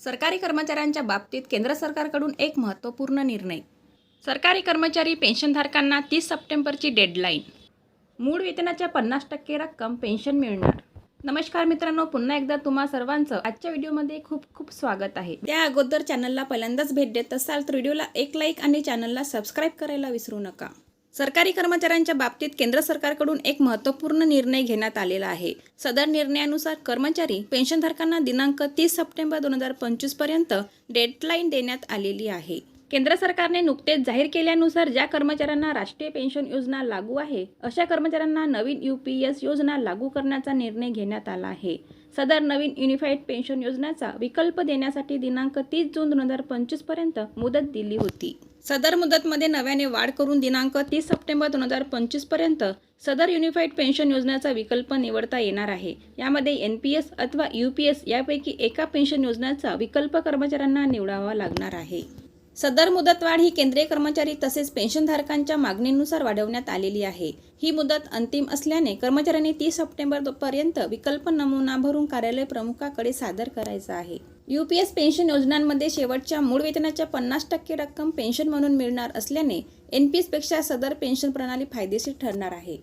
सरकारी कर्मचाऱ्यांच्या बाबतीत केंद्र सरकारकडून एक महत्त्वपूर्ण निर्णय. सरकारी कर्मचारी पेन्शनधारकांना तीस सप्टेंबरची डेडलाईन. मूळ वेतनाच्या पन्नास टक्के रक्कम पेन्शन मिळणार. नमस्कार मित्रांनो पुन्हा एकदा तुम्हा सर्वांचं आजच्या व्हिडिओमध्ये खूप खूप स्वागत आहे. त्या अगोदर चॅनलला पहिल्यांदाच भेट देत असाल तर व्हिडिओला एक लाईक आणि चॅनलला सबस्क्राईब करायला विसरू नका. सरकारी कर्मचाऱ्यांच्या बाबतीत केंद्र सरकारकडून एक महत्त्वपूर्ण निर्णय घेण्यात आलेला आहे. सदर निर्णयानुसार कर्मचारी पेन्शनधारकांना दिनांक तीस सप्टेंबर दोन हजार पंचवीसपर्यंत डेडलाईन देण्यात आलेली आहे. केंद्र सरकारने नुकतेच जाहीर केल्यानुसार ज्या कर्मचाऱ्यांना राष्ट्रीय पेन्शन योजना लागू आहे अशा कर्मचाऱ्यांना नवीन यू पी एस योजना लागू करण्याचा निर्णय घेण्यात आला आहे. सदर नवीन युनिफाईड पेन्शन योजनेचा विकल्प देण्यासाठी दिनांक तीस जून दोन हजार पंचवीसपर्यंत मुदत दिली होती. सदर मुदतमध्ये नव्याने वाढ करून दिनांक तीस सप्टेंबर दोन हजार पंचवीसपर्यंत सदर युनिफाईड पेन्शन योजनेचा विकल्प निवडता येणार आहे. यामध्ये एन पी एस अथवा यू पी एस यापैकी एका पेन्शन योजनेचा विकल्प कर्मचाऱ्यांना निवडावा लागणार आहे. सदर मुदतवाढ ही केंद्रीय कर्मचारी तसेच पेन्शनधारकांच्या मागणीनुसार वाढवण्यात आलेली आहे. ही मुदत अंतिम असल्याने कर्मचाऱ्यांनी तीस सप्टेंबर पर्यंत विकल्प नमुना भरून कार्यालय प्रमुखाकडे सादर करायचा आहे. यूपीएस पेन्शन योजनांमध्ये शेवटच्या मूळ वेतनाच्या पन्नास टक्के रक्कम पेन्शन म्हणून मिळणार असल्याने एन सदर पेन्शन प्रणाली फायदेशीर ठरणार आहे.